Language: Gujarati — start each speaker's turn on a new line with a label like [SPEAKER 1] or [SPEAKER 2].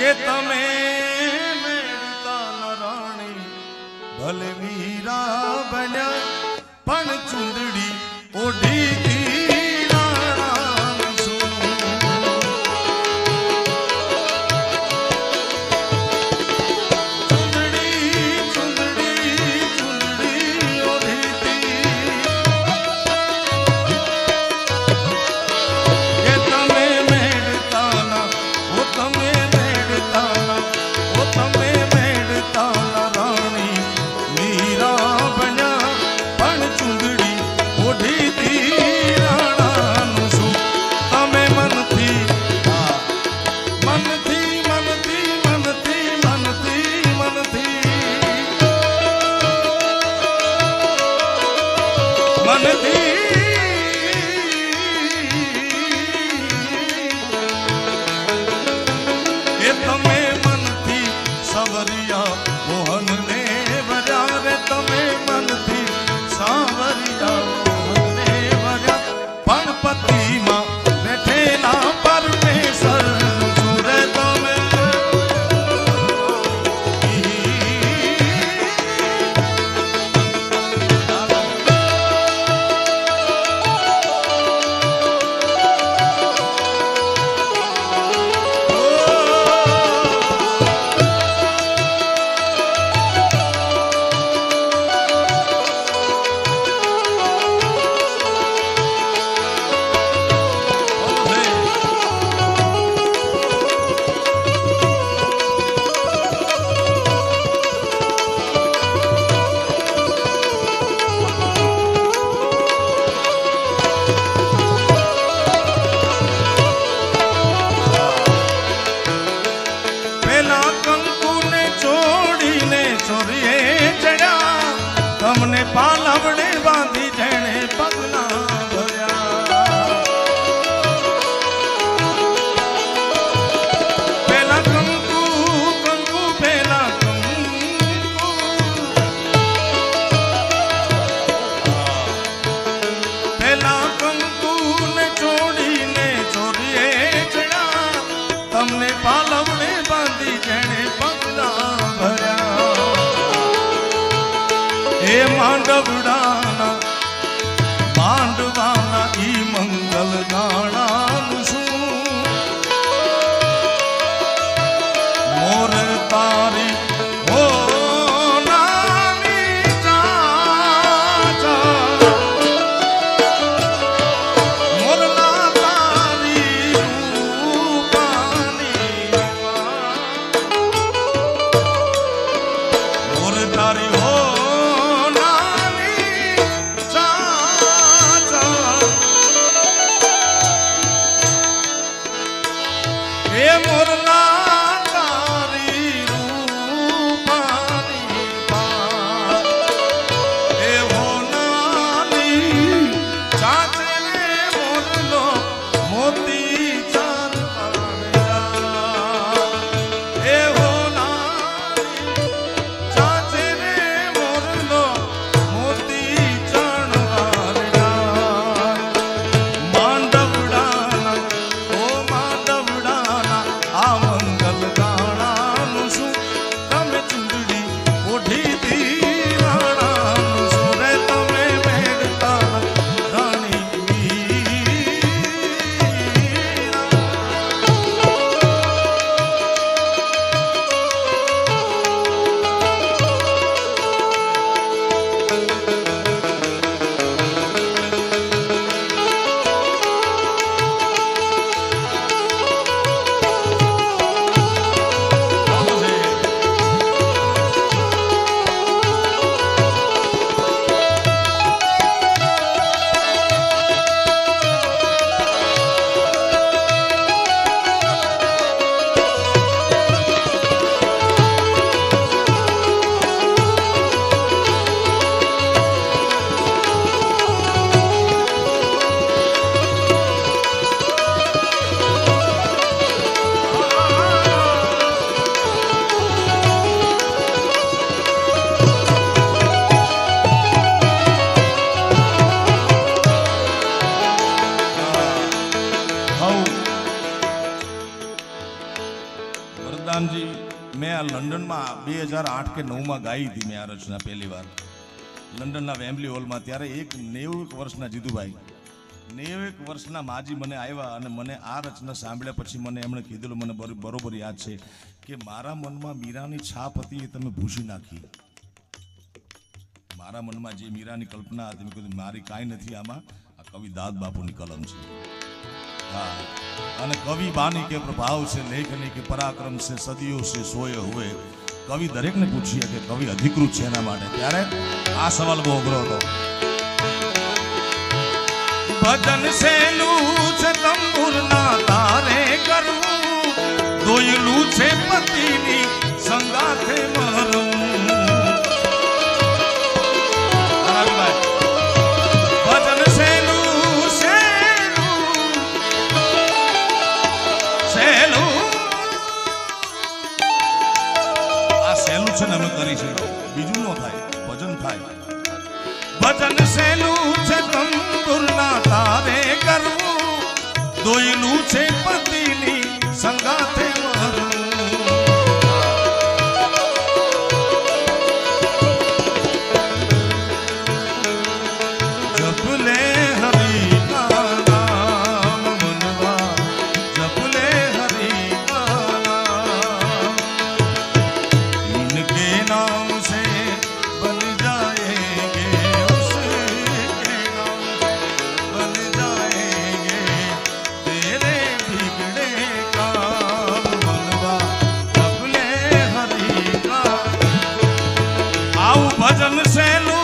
[SPEAKER 1] કે તમે રાણી ભલે વીરા બન્યા પણ ચુંદડી ઓઢી આ લંડનમાં બે હજાર આઠ કે નવમાં ગાઈ હતી મેં આ રચના પહેલી વાર. લંડનના વેમ્બલી હોલમાં ત્યારે એક નેવું વર્ષના જીતુભાઈ. નેવું એક વર્ષના માજી મને આવ્યા અને મને આ રચના સાંભળ્યા પછી મને એમણે કીધેલું, મને બરોબર યાદ છે કે મારા મનમાં મીરાની છાપ હતી એ તમે ભૂસી નાખી. મારા મનમાં જે મીરાની કલ્પના હતી, મેં કીધું, મારી કાંઈ નથી આમાં, આ કવિ દાદ બાપુની કલમ છે. હા. અને કવિ બાની કે પ્રભાવ છે, લેખની કે પરાક્રમ છે, સદીઓ છે, સોય હોય કવિ દરેકને પૂછીએ કે કવિ અધિકૃત છે એના માટે. ત્યારે આ સવાલ બહુ અઘરો હતો. ભજન સેલું છે તંબુરના તારે કરવું. દોયલું છે પતિની સંગાથે. બીજું ન થાય ભજન થાય. ભજન સહેલું भजन से लो